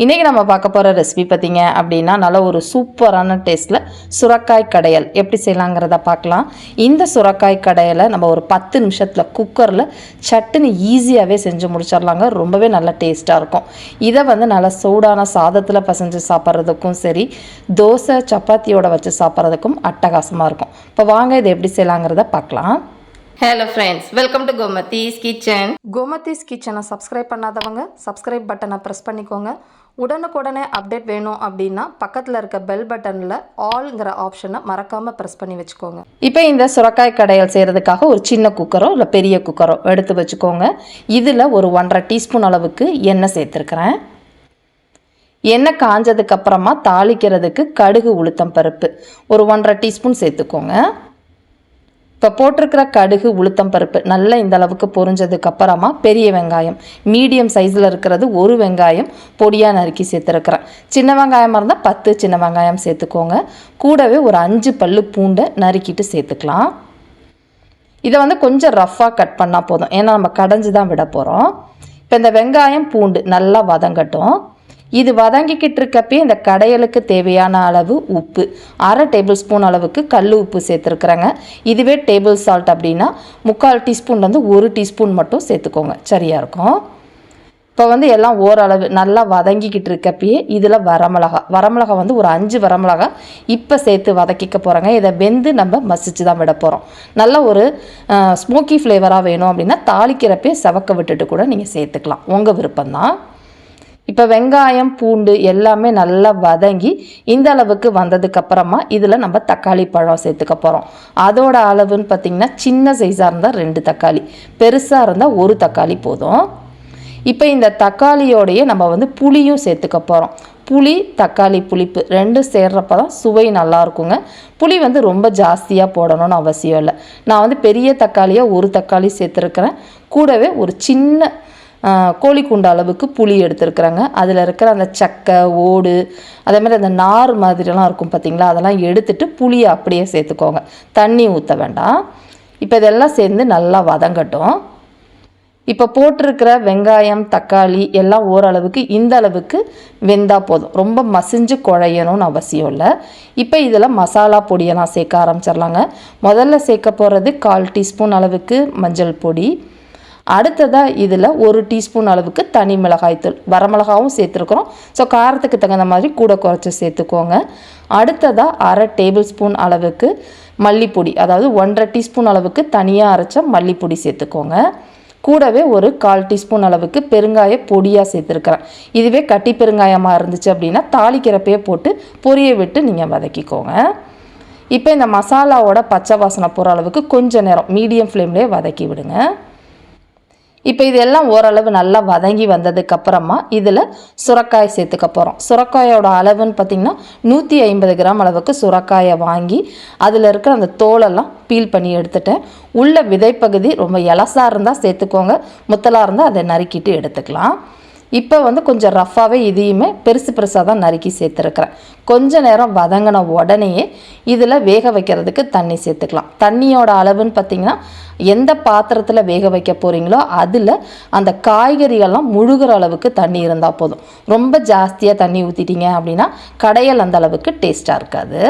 இன்றைக்கி நம்ம பார்க்க போகிற ரெசிபி பார்த்தீங்க அப்படின்னா நல்ல ஒரு சூப்பரான டேஸ்ட்டில் சுரக்காய் கடையல். எப்படி செய்யலாங்கிறத பார்க்கலாம். இந்த சுரக்காய் கடையலை நம்ம ஒரு பத்து நிமிஷத்தில் குக்கரில் சட்டுன்னு ஈஸியாகவே செஞ்சு முடிச்சிடலாங்க. ரொம்பவே நல்ல டேஸ்ட்டாக இருக்கும். இதை வந்து நல்லா சூடான சாதத்தில் பசைஞ்சு சாப்பிட்றதுக்கும் சரி தோசை சப்பாத்தியோட வச்சு சாப்பிட்றதுக்கும் அட்டகாசமாக இருக்கும். இப்போ வாங்க இதை எப்படி செய்யலாங்கிறத பார்க்கலாம். Hello friends welcome to Gomathi's kitchen Gomathi's கிச்சனை சப்ஸ்கிரைப் பண்ணாதவங்க சப்ஸ்கிரைப் பட்டனை ப்ரெஸ் பண்ணிக்கோங்க. உடனுக்குடனே அப்டேட் வேணும் அப்படின்னா பக்கத்தில் இருக்க பெல் பட்டனில் ஆல்ங்கிற ஆப்ஷனை மறக்காமல் ப்ரெஸ் பண்ணி வச்சுக்கோங்க. இப்போ இந்த சுரக்காய் கடையல் செய்கிறதுக்காக ஒரு சின்ன குக்கரோ இல்லை பெரிய குக்கரோ எடுத்து வச்சுக்கோங்க. இதில் ஒரு ஒன்றரை டீஸ்பூன் அளவுக்கு எண்ணெய் சேர்த்துருக்குறேன். எண்ணெய் காஞ்சதுக்கு அப்புறமா தாளிக்கிறதுக்கு கடுகு உளுத்தம் பருப்பு ஒரு ஒன்றரை டீஸ்பூன் சேர்த்துக்கோங்க. இப்போ போட்டிருக்கிற கடுகு உளுத்தம் பருப்பு நல்லா இந்த அளவுக்கு பொரிஞ்சதுக்கு அப்புறமா பெரிய வெங்காயம் மீடியம் சைஸில் இருக்கிறது ஒரு வெங்காயம் பொடியாக நறுக்கி சேர்த்துருக்குறேன். சின்ன வெங்காயமாக இருந்தால் பத்து சின்ன வெங்காயம் சேர்த்துக்கோங்க. கூடவே ஒரு அஞ்சு பல்லு பூண்டை நறுக்கிட்டு சேர்த்துக்கலாம். இதை வந்து கொஞ்சம் ரஃப்பாக கட் பண்ணால் போதும். ஏன்னா நம்ம கடைஞ்சி தான் விட போகிறோம் இப்போ இந்த வெங்காயம் பூண்டு நல்லா வதங்கட்டும். இது வதங்கிக்கிட்டு இருக்கப்பே இந்த கடையலுக்கு தேவையான அளவு உப்பு. அரை டேபிள் ஸ்பூன் அளவுக்கு கல் உப்பு சேர்த்துருக்குறேங்க. இதுவே டேபிள் சால்ட் அப்படின்னா முக்கால் டீஸ்பூன்லேருந்து ஒரு டீஸ்பூன் மட்டும் சேர்த்துக்கோங்க. சரியாக இருக்கும்? இப்போ வந்து எல்லாம் ஓரளவு நல்லா வதங்கிக்கிட்டு இருக்கப்பயே இதில் வரமிளகா. வரமிளகா வந்து ஒரு அஞ்சு வரமிளகா இப்போ சேர்த்து வதக்கிக்க போகிறோங்க இதை வெந்து நம்ம மசிச்சு தான் விட போகிறோம் நல்ல ஒரு ஸ்மோக்கி ஃப்ளேவராக வேணும் அப்படின்னா தாளிக்கிறப்பே செவக்க விட்டுட்டு கூட நீங்கள் சேர்த்துக்கலாம். உங்கள் விருப்பம்தான். இப்போ வெங்காயம் பூண்டு எல்லாமே நல்லா வதங்கி இந்த அளவுக்கு வந்ததுக்கு அப்புறமா இதில் நம்ம தக்காளி பழம் சேர்த்துக்க போகிறோம் அதோட அளவுன்னு பார்த்திங்கன்னா சின்ன சைஸாக இருந்தால் ரெண்டு தக்காளி பெருசாக இருந்தால் ஒரு தக்காளி போதும். இப்போ இந்த தக்காளியோடையே நம்ம வந்து புளியும் சேர்த்துக்க போகிறோம் புளி தக்காளி புளிப்பு ரெண்டும் சேர்றப்ப தான் சுவை நல்லா இருக்குங்க. புளி வந்து ரொம்ப ஜாஸ்தியாக போடணும்னு அவசியம் இல்லை. நான் வந்து பெரிய தக்காளியாக ஒரு தக்காளி சேர்த்துருக்குறேன். கூடவே ஒரு சின்ன கோழி குண்டு அளவுக்கு புளி எடுத்துருக்குறாங்க. அதில் இருக்கிற அந்த சக்கை ஓடு அதே மாதிரி அந்த நார் மாதிரிலாம் இருக்கும் பார்த்தீங்களா அதெல்லாம் எடுத்துட்டு புளியை அப்படியே சேர்த்துக்கோங்க. தண்ணி ஊற்ற வேண்டாம். இப்போ இதெல்லாம் சேர்ந்து நல்லா வதங்கட்டும். இப்போ போட்டிருக்கிற வெங்காயம் தக்காளி எல்லாம் ஓரளவுக்கு இந்த அளவுக்கு வெந்தால் போதும். ரொம்ப மசிஞ்சு குழையணும்னு அவசியம் இல்லை. இப்போ இதில் மசாலா பொடியெல்லாம் சேர்க்க ஆரம்பிச்சிடலாங்க. முதல்ல சேர்க்க போகிறது கால் டீஸ்பூன் அளவுக்கு மஞ்சள் பொடி. அடுத்ததாக இதில் ஒரு டீஸ்பூன் அளவுக்கு தனி மிளகாய்த்தூள் வரமிளகாவும் சேர்த்துருக்குறோம். ஸோ காரத்துக்கு தகுந்த மாதிரி கூட குறைச்சி சேர்த்துக்கோங்க. அடுத்ததாக அரை டேபிள் ஸ்பூன் அளவுக்கு மல்லிப்பொடி அதாவது ஒன்றரை டீஸ்பூன் அளவுக்கு தனியாக அரைச்ச மல்லிப்பொடி சேர்த்துக்கோங்க. கூடவே ஒரு கால் டீஸ்பூன் அளவுக்கு பெருங்காய பொடியாக சேர்த்துருக்குறேன். இதுவே கட்டி பெருங்காயமாக இருந்துச்சு அப்படின்னா தாளிக்கிறப்பையே போட்டு பொரிய விட்டு நீங்கள் வதக்கிக்கோங்க. இப்போ இந்த மசாலாவோட பச்சை வாசனை போகிற அளவுக்கு கொஞ்சம் நேரம் மீடியம் ஃப்ளேம்லேயே வதக்கி விடுங்க. இப்போ இதெல்லாம் ஓரளவு நல்லா வதங்கி வந்ததுக்கு அப்புறமா இதில் சுரக்காய் சேர்த்துக்க போகிறோம் சுரக்காயோட அளவுன்னு பார்த்திங்கன்னா நூற்றி ஐம்பது கிராம் அளவுக்கு சுரக்காயை வாங்கி அதில் இருக்கிற அந்த தோலெல்லாம் பீல் பண்ணி எடுத்துட்டேன். உள்ள விதைப்பகுதி ரொம்ப எலசாக இருந்தால் சேர்த்துக்கோங்க. முத்தலாக இருந்தால் அதை நறுக்கிட்டு எடுத்துக்கலாம். இப்போ வந்து கொஞ்சம் ரஃப்பாகவே இதையுமே பெருசு பெருசாக தான் நறுக்கி சேர்த்துருக்குறேன். கொஞ்ச நேரம் வதங்கின உடனேயே இதில் வேக வைக்கிறதுக்கு தண்ணி சேர்த்துக்கலாம். தண்ணியோட அளவுன்னு பார்த்திங்கன்னா எந்த பாத்திரத்தில் வேக வைக்க போகிறீங்களோ அதில் அந்த காய்கறிகள்லாம் முழுகிற அளவுக்கு தண்ணி இருந்தால் போதும். ரொம்ப ஜாஸ்தியாக தண்ணி ஊற்றிட்டீங்க அப்படின்னா கடையல் அந்த அளவுக்கு டேஸ்ட்டாக இருக்காது.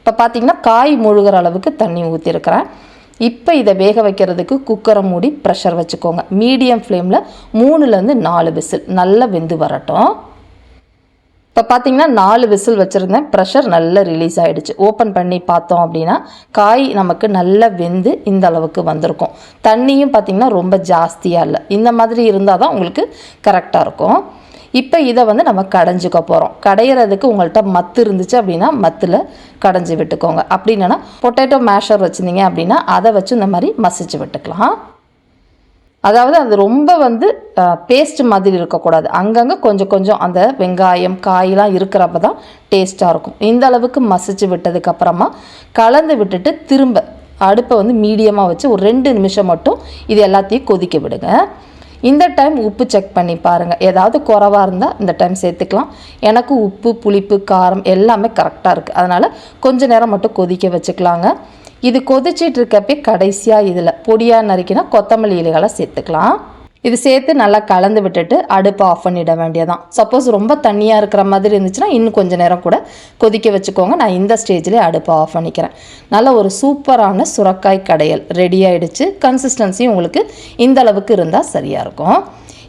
இப்போ பார்த்திங்கன்னா காய் முழுகிற அளவுக்கு தண்ணி ஊற்றிருக்கிறேன் இப்போ இதை வேக வைக்கிறதுக்கு குக்கரை மூடி ப்ரெஷர் வச்சுக்கோங்க. மீடியம் ஃப்ளேமில் மூணுலேருந்து நாலு விசில். நல்லா வெந்து வரட்டும். இப்போ பார்த்தீங்கன்னா நாலு விசில் வச்சுருந்தேன். ப்ரெஷர் நல்லா ரிலீஸ் ஆகிடுச்சு ஓப்பன் பண்ணி பார்த்தோம் அப்படின்னா காய் நமக்கு நல்லா வெந்து இந்த அளவுக்கு வந்திருக்கும். தண்ணியும் பார்த்திங்கன்னா ரொம்ப ஜாஸ்தியாக இல்லை. இந்த மாதிரி இருந்தால் தான் உங்களுக்கு கரெக்டாக இருக்கும். இப்போ இதை வந்து நம்ம கடைஞ்சிக்க போகிறோம் கடையிறதுக்கு உங்கள்கிட்ட மத்து இருந்துச்சு அப்படின்னா மத்தில் கடைஞ்சி விட்டுக்கோங்க. அப்படி இல்லைன்னா பொட்டேட்டோ மேஷர் வச்சுருந்தீங்க அப்படின்னா அதை வச்சு இந்த மாதிரி மசிச்சு விட்டுக்கலாம். அதாவது அது ரொம்ப வந்து பேஸ்ட் மாதிரி இருக்கக்கூடாது. அங்கங்கே கொஞ்சம் கொஞ்சம் அந்த வெங்காயம் காயெலாம் இருக்கிறப்ப தான் டேஸ்ட்டாக இருக்கும். இந்த அளவுக்கு மசிச்சு விட்டதுக்கப்புறமா கலந்து விட்டுட்டு திரும்ப அடுப்பை வந்து மீடியமாக வச்சு ஒரு ரெண்டு நிமிஷம் மட்டும் இது எல்லாத்தையும் கொதிக்க விடுங்க. இந்த டைம் உப்பு செக் பண்ணி பாருங்கள் ஏதாவது குறவாக இருந்தால் இந்த டைம் சேர்த்துக்கலாம். எனக்கு உப்பு புளிப்பு காரம் எல்லாமே கரெக்டாக இருக்குது அதனால் கொஞ்சம் நேரம் மட்டும் கொதிக்க வச்சுக்கலாங்க. இது கொதிச்சிட்டு இருக்கப்பே கடைசியாக இதில் பொடியாக நறுக்கினா கொத்தமல்லி இலைகளை சேர்த்துக்கலாம். இது சேர்த்து நல்லா கலந்து விட்டுட்டு அடுப்பை ஆஃப் பண்ணிட வேண்டியதான் சப்போஸ் ரொம்ப தண்ணியாக இருக்கிற மாதிரி இருந்துச்சுன்னா இன்னும் கொஞ்சம் நேரம் கூட கொதிக்க வச்சுக்கோங்க. நான் இந்த ஸ்டேஜ்லேயே அடுப்பை ஆஃப் பண்ணிக்கிறேன். நல்ல ஒரு சூப்பரான சுரக்காய் கடையல் ரெடி ஆகிடுச்சு கன்சிஸ்டன்சி உங்களுக்கு இந்த அளவுக்கு இருந்தால் சரியாக இருக்கும்.